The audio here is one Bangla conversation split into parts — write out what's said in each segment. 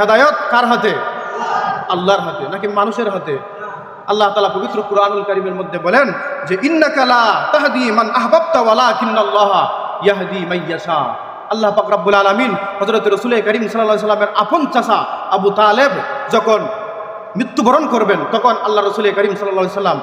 হেদায়ত কার হাতে? আল্লাহর হাতে, নাকি মানুষের হাতে? আল্লাহ তালা পবিত্র কুরআনুল কারিমের মধ্যে বলেন যে আল্লাহ পাক আলামিন হযরত রাসূল করিম সাল্লামের আপন চাচা আবু তালেব যখন মৃত্যুবরণ করবেন, তখন আল্লাহ রসুল করিম আলাইহি সাল্লাম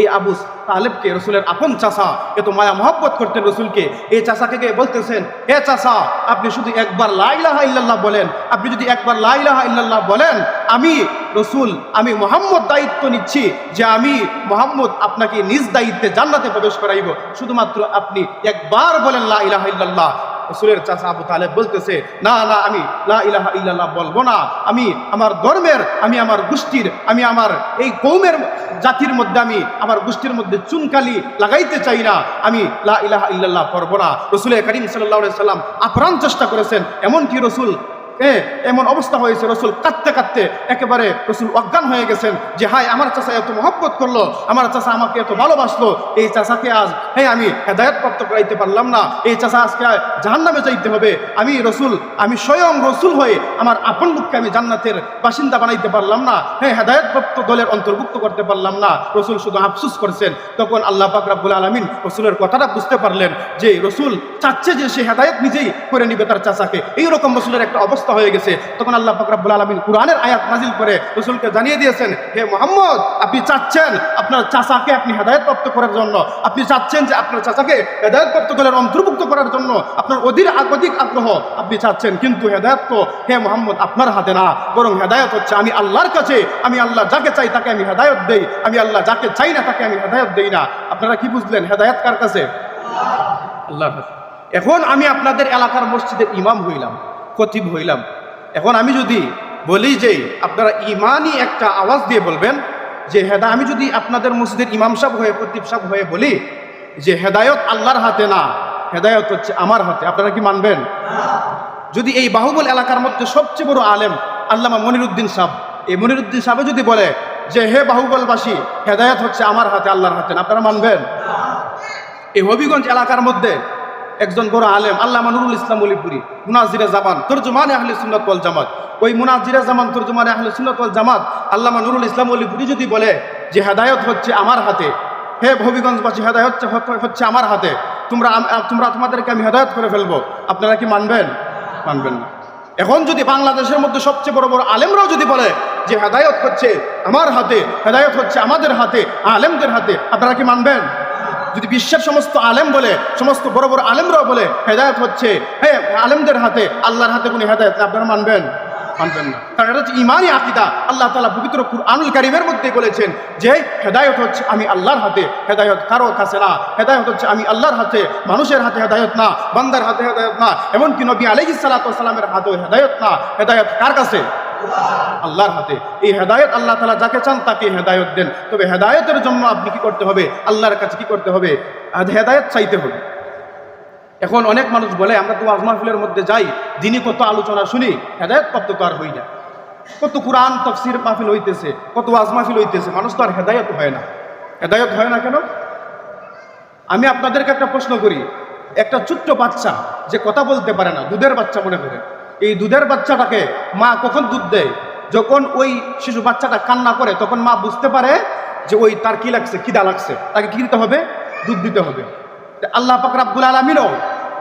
এই আবু তালেবকে, রসুলের আপন চাষা এত মায়া মহব্বত করতেন রসুলকে। এই চাষাকে গিয়ে বলতেছেন, হে চাষা আপনি শুধু একবার লাইলাহা ইল্লাল্লাহ বলেন। আপনি যদি একবার লাইলাহা ইল্লাল্লাহ বলেন, আমি রসুল, আমি মোহাম্মদ দায়িত্ব নিচ্ছি যে আমি মোহাম্মদ আপনাকে নিজ দায়িত্বে জান্নাতে প্রবেশ করাইব। শুধুমাত্র আপনি একবার বলেন লা ইলাহা ইল্লাল্লাহ। রসুলের চাষা আবু তালেব বলতেছে, না না, আমি লা ইলাহা ইল্লাল্লাহ বলব না। আমি আমার ধর্মের, আমি আমার গোষ্ঠীর, আমি আমার এই কৌমের জাতির মধ্যে আমি আমার গোষ্ঠীর মধ্যে চুনকালি লাগাইতে চাই না। আমি লা ইলাহা ইল্লাল্লাহ পড়ব না। রসুলের করিম সাল্লাহ সাল্লাম আপ্রাণ চেষ্টা করেছেন, এমনকি রসুল এমন অবস্থা হয়েছে, রসুল কাঁদতে কাঁদতে একেবারে রসুল অজ্ঞান হয়ে গেছেন যে হাই আমার চাষা এত মহব্বত করল, আমার চাষা আমাকে এত ভালোবাসলো, এই চাষাকে আজ হ্যাঁ আমি হেদায়ত প্রাপ্ত করাইতে পারলাম না, এই চাষা আজকে জাহান নামে যাইতে হবে, আমি রসুল, আমি স্বয়ং রসুল হয়ে আমার আপন লোককে আমি জান্নাতের বাসিন্দা বানাইতে পারলাম না হ্যাঁ হেদায়ত প্রাপ্ত দলের অন্তর্ভুক্ত করতে পারলাম না, রসুল শুধু আফসুস করছেন, তখন আল্লাহ পাক আলমিন রসুলের কথাটা বুঝতে পারলেন যে, রসুল চাচ্ছে যে সে হেদায়ত নিজেই করে নিবে তার চাচাকে, এইরকম রসুলের একটা অবস্থা হয়ে গেছে। তখন আল্লাহ পাক রাব্বুল আলমিন কোরআনের আয়াত নাজিল করে রসুলকে জানিয়ে দিয়েছেন হে মোহাম্মদ আপনি চাচ্ছেন আপনার চাচাকে আপনি হেদায়ত প্রাপ্ত করার জন্য। আপনি চাচ্ছেন যে আপনার চাচাকে হেদায়ত প্রাপ্ত দলের অন্তর্ভুক্ত করার জন্য আপনার অধীর অধিক আগ্রহ। আপনি চাচ্ছেন কিন্তু হেদায়ত তো হে মোহাম্মদ আপনার হাতে না। বরং হেদায়ত হচ্ছে আমি আল্লাহর কাছে আমি আল্লাহ যাকে চাই তাকে আমি হেদায়ত দেই। আমি আল্লাহ যাকে চাই না তাকে আমি হেদায়ত দেই না। আপনারা কি বুঝলেন? হেদায়ত কার কাছে? আল্লাহর কাছে। এখন আমি আপনাদের এলাকার মসজিদের ইমাম হইলাম। খতিব হইলাম। এখন আমি যদি বলি যে আপনারা ইমানই একটা আওয়াজ দিয়ে বলবেন যে হেদা, আমি যদি আপনাদের মসজিদের ইমাম সাহেব হয়ে, খতিব সাহেব হয়ে বলি যে হেদায়ত আল্লাহর হাতে না, হেদায়ত হচ্ছে আমার হাতে, আপনারা কি মানবেন? যদি এই বাহুবল এলাকার মধ্যে সবচেয়ে বড় আলেম আল্লামা মনিরুদ্দিন সাহেব, এই মনিরুদ্দিন সাহেব যদি বলে যে হে বাহুবলবাসী, হেদায়ত হচ্ছে আমার হাতে, আল্লাহর হাতে না, আপনারা মানবেন? এই হবিগঞ্জ এলাকার মধ্যে একজন বড় আলেম আল্লাহ নুরুল ইসলাম অলিপুরি, মুনাজিরে জামান, তর্জমানে আহলে সুন্নত ওয়াল জামাত। ওই মুনাজিরে জামান, তর্জমানে আহলে সুন্নত ওয়াল জামাত আল্লাহ নুরুল ইসলাম অলিপুরি যদি বলে যে হেদায়ত হচ্ছে আমার হাতে, হে হবিগঞ্জবাসী, হেদায়ত হচ্ছে- হচ্ছে আমার হাতে, তোমরা তোমরা তোমাদেরকে আমি হেদায়ত করে ফেলব, আপনারা কি মানবেন? মানবেন না। এখন যদি বাংলাদেশের মধ্যে সবচেয়ে বড় বড় আলেমরাও যদি বলে যে হেদায়ত হচ্ছে আমার হাতে, হেদায়ত হচ্ছে আমাদের হাতে, আলেমদের হাতে, আপনারা কি মানবেন? যদি বিশ্বের সমস্ত আলেম বলে, সমস্ত বড় বড় আলেমরাও বলে, হেদায়ত হচ্ছে হ্যাঁ আলেমদের হাতে, আল্লাহর হাতে কোনো হেদায়ত আপনারা মানবেন? মানবেন না। কারণ এটা হচ্ছে ইমানই আকিদা। আল্লাহ তালা পবিত্র আনুল কারিমের মধ্যে বলেছেন যে, হেদায়ত হচ্ছে আমি আল্লাহর হাতে, হেদায়ত কারও কাছে না। হেদায়ত হচ্ছে আমি আল্লাহর হাতে, মানুষের হাতে হেদায়ত না, বান্দার হাতে হেদায়ত না। এমনকি নবী আলহি সালাতামের হাতেও হেদায়ত না। হেদায়ত কার কাছে? আল্লাহর হাতে। এই হেদায়ত আল্লাহ তালা যাকে চান তাকে হেদায়ত দেন। তবে হেদায়তের জন্য আপনি কি করতে হবে? আল্লাহর কাছে কি করতে হবে? আজ হেদায়ত চাইতে হবে। এখন অনেক মানুষ বলে, আমরা তো ওয়াজ মাহফিলের মধ্যে যাই দিনই কত আলোচনা শুনি, হেদায়ত প্রাপ্ত তো আর হই না। কত কোরআন, তফসির মাহফিল হইতেছে, কত ওয়াজ মাহফিল হইতেছে, মানুষ তো আর হেদায়ত হয় না। হেদায়ত হয় না কেন? আমি আপনাদেরকে একটা প্রশ্ন করি। একটা ছোট্ট বাচ্চা যে কথা বলতে পারে না, দুধের বাচ্চা মনে করে। এই দুধের বাচ্চাটাকে মা কখন দুধ দেয়? যখন ওই শিশু বাচ্চাটা কান্না করে, তখন মা বুঝতে পারে যে ওই তার কি লাগছে, খিদা লাগছে। তাকে কি দিতে হবে? দুধ দিতে হবে। আল্লাহ পাক রাব্বুল আলমিনও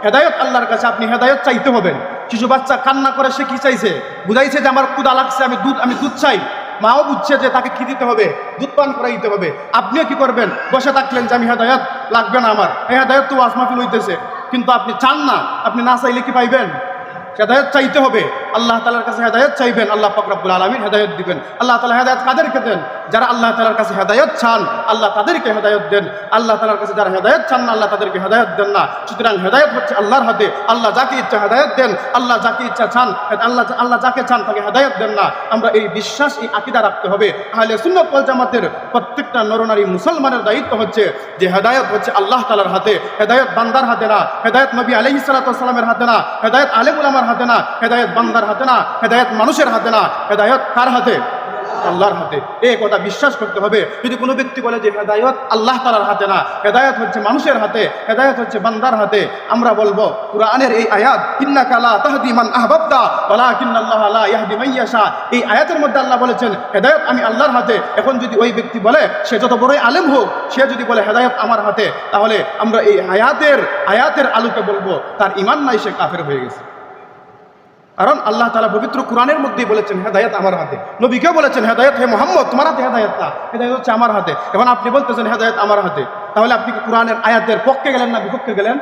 হেদায়ত আল্লাহর কাছে আপনি হেদায়ত চাইতে হবেন। শিশু বাচ্চা কান্না করে, সে কি চাইছে? বুঝাইছে যে আমার ক্ষুদা লাগছে, আমি দুধ আমি দুধ চাই। মাও বুঝছে যে তাকে কি দিতে হবে? দুধ পান করে দিতে হবে। আপনিও কি করবেন? বসে থাকলেন যে আমি হেদায়ত লাগবে না আমার। এই হেদায়ত তো ওয়াজমাফিল হইতেছে। কিন্তু আপনি চান না, আপনি না চাইলে কি পাইবেন? হেদায়ত চাইতে হবে। আল্লাহ তালার কাছে হেদায়ত চাইবেন, আল্লাহ ফকরাবুল আলমীর হেদায়ত দিবেন। আল্লাহ তালা হেদায়ত কাদেরকে দেন? যারা আল্লাহ তালার কাছে হেদায়ত চান, আল্লাহ তাদেরকে হেদায়ত দেন। আল্লাহ তালার কাছে যারা হেদায়ত চান না, আল্লাহ তাদেরকে হেদায়ত দেন না। সুতরাং হেদায়ত হচ্ছে আল্লাহর হাতে। আল্লাহ যাকে ইচ্ছা হেদায়ত দেন, আল্লাহ যাকে ইচ্ছা চান, আল্লাহ আল্লাহ যাকে চান তাকে হেদায়ত দেন না। আমরা এই বিশ্বাস, এই আকিদা রাখতে হবে। তাহলে সুন্নত ওয়াল জামাতের প্রত্যেকটা নরনারী মুসলমানের দায়িত্ব হচ্ছে যে হেদায়ত হচ্ছে আল্লাহ তালার হাতে। হেদায়ত বান্দার হাতে না। হেদায়ত নবী আলহি সালাতামের হাতে না। হেদায়ত আলেমুল আমার হাতে না। হেদায়ত বান্দার হাতে না, হেদায়ত মানুষের হাতে না, হেদায়ত কার হাতে? আল্লাহর হাতে। এই কথা বিশ্বাস করতে হবে। যদি কোনো ব্যক্তি বলে যে হেদায়ত আল্লাহ তালার হাতে না, হেদায়ত হচ্ছে মানুষের হাতে, হেদায়ত হচ্ছে বান্দার হাতে, আমরা বলব, কোরআনের এই আয়াত ইন্না কালা তাহদি মান আহবাবদা ওলা কিন্নাল্লাহ লা ইয়াহদি মাইয়াশা এই আয়াতের মধ্যে আল্লাহ বলেছেন, হেদায়ত আমি আল্লাহর হাতে। এখন যদি ওই ব্যক্তি বলে, সে যত বড়ই আলেম হোক, সে যদি বলে হেদায়ত আমার হাতে, তাহলে আমরা এই আয়াতের আয়াতের আলোকে বলব, তার ইমান নাই, সে কাফের হয়ে গেছে। কারণ আল্লাহ তালা পবিত্র কোরআনের মধ্যেই বলেছেন, হেদায়ত আমার হাতে। নবীকেও বলেছেন, হেদায়ত হে মোহাম্মদ, তোমার হাতে হেদায়ত না, হেদায়ত হচ্ছে আমার হাতে। এখন আপনি বলতেছেন, হেদায়ত আমার হাতে। তাহলে আপনি কি কোরআনের আয়াতের পক্ষে গেলেন না বিপক্ষে গেলেন?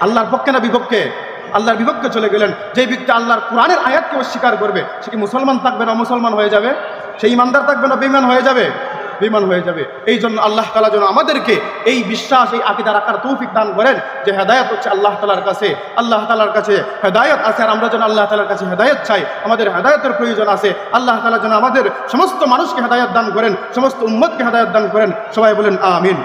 আল্লাহর পক্ষে না বিপক্ষে? আল্লাহর বিপক্ষে চলে গেলেন। যেই ব্যক্তি আল্লাহর কোরআনের আয়াতকে অস্বীকার করবে, সে কি মুসলমান থাকবে না মুসলমান হয়ে যাবে? সে ইমানদার থাকবে না বেমান হয়ে যাবে? বিমান হয়ে যাবে। এই জন্য আল্লাহ তালা যেন আমাদেরকে এই বিশ্বাস, এই আকিদা রাখার তৌফিক দান করেন যে হেদায়ত হচ্ছে আল্লাহ তালার কাছে। আল্লাহ তালার কাছে হেদায়ত আছে আর আমরা যেন আল্লাহ তালার কাছে হেদায়ত চাই। আমাদের হেদায়তের প্রয়োজন আছে। আল্লাহ তালা যেন আমাদের সমস্ত মানুষকে হেদায়ত দান করেন, সমস্ত উম্মতকে হেদায়ত দান করেন। সবাই বলেন, আমিন।